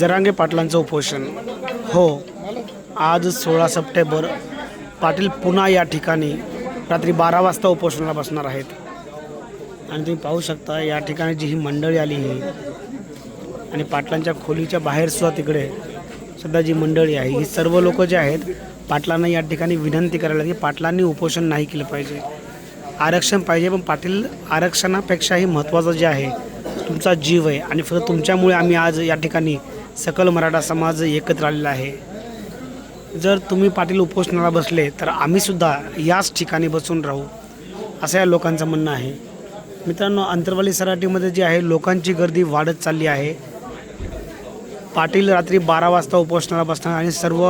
जरांगे पाटलांचं उपोषण. हो आज सोळा सप्टेंबर पाटील पुन्हा या ठिकाणी रात्री बारा वाजता उपोषणाला बसणार आहेत. आणि तुम्ही पाहू शकता या ठिकाणी जी ही मंडळी आली आहे आणि पाटलांच्या खोलीच्या बाहेरसुद्धा तिकडे सध्या जी मंडळी आहे ही सर्व लोक जे आहेत पाटलांना या ठिकाणी विनंती करायला की पाटलांनी उपोषण नाही केलं पाहिजे. आरक्षण पाहिजे पण पाटील आरक्षणापेक्षाही महत्त्वाचं जे आहे तुमचा जीव आहे आणि फक्त तुमच्यामुळे आम्ही आज या ठिकाणी सकल मराठा समाज एकत्र आलेला आहे. जर तुम्ही पाटील उपोषणाला बसले तर आम्हीसुद्धा याच ठिकाणी बसून राहू असं या लोकांचं म्हणणं आहे. मित्रांनो अंतरवाली सराटीमध्ये जी आहे लोकांची गर्दी वाढत चालली आहे. पाटील रात्री बारा वाजता उपोषणाला बसणार आणि सर्व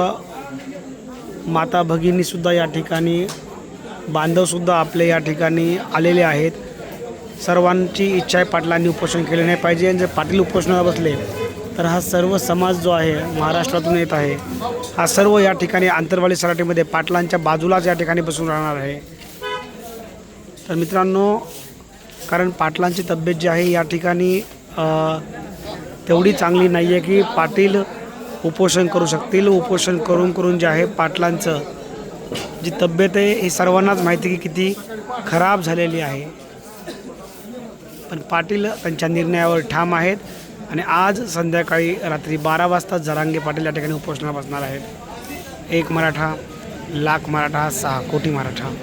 माता भगिनीसुद्धा या ठिकाणी बांधवसुद्धा आपले या ठिकाणी आलेले आहेत. सर्वांची इच्छा आहे पाटलांनी उपोषण केले नाही पाहिजे. आणि जर पाटील उपोषणाला बसले तर हा सर्व समाज जो आहे महाराष्ट्रातून येत आहे हा सर्व या ठिकाणी आंतरवाली सराटीमध्ये पाटलांच्या बाजूलाच या ठिकाणी बसून राहणार आहे. तर मित्रांनो कारण पाटलांची तब्येत जी आहे या ठिकाणी तेवढी चांगली नाही आहे की पाटील उपोषण करू शकतील. उपोषण करून करून जे आहे पाटलांचं जी तब्येत आहे ही सर्वांनाच माहिती की किती खराब झालेली आहे. पण पाटील त्यांच्या निर्णयावर ठाम आहेत आणि आज संध्याकाळी रात्री बारा वाजता जरांगे पाटील या ठिकाणी उपोषणाला बसणार आहेत. एक मराठा लाख मराठा सहा कोटी मराठा.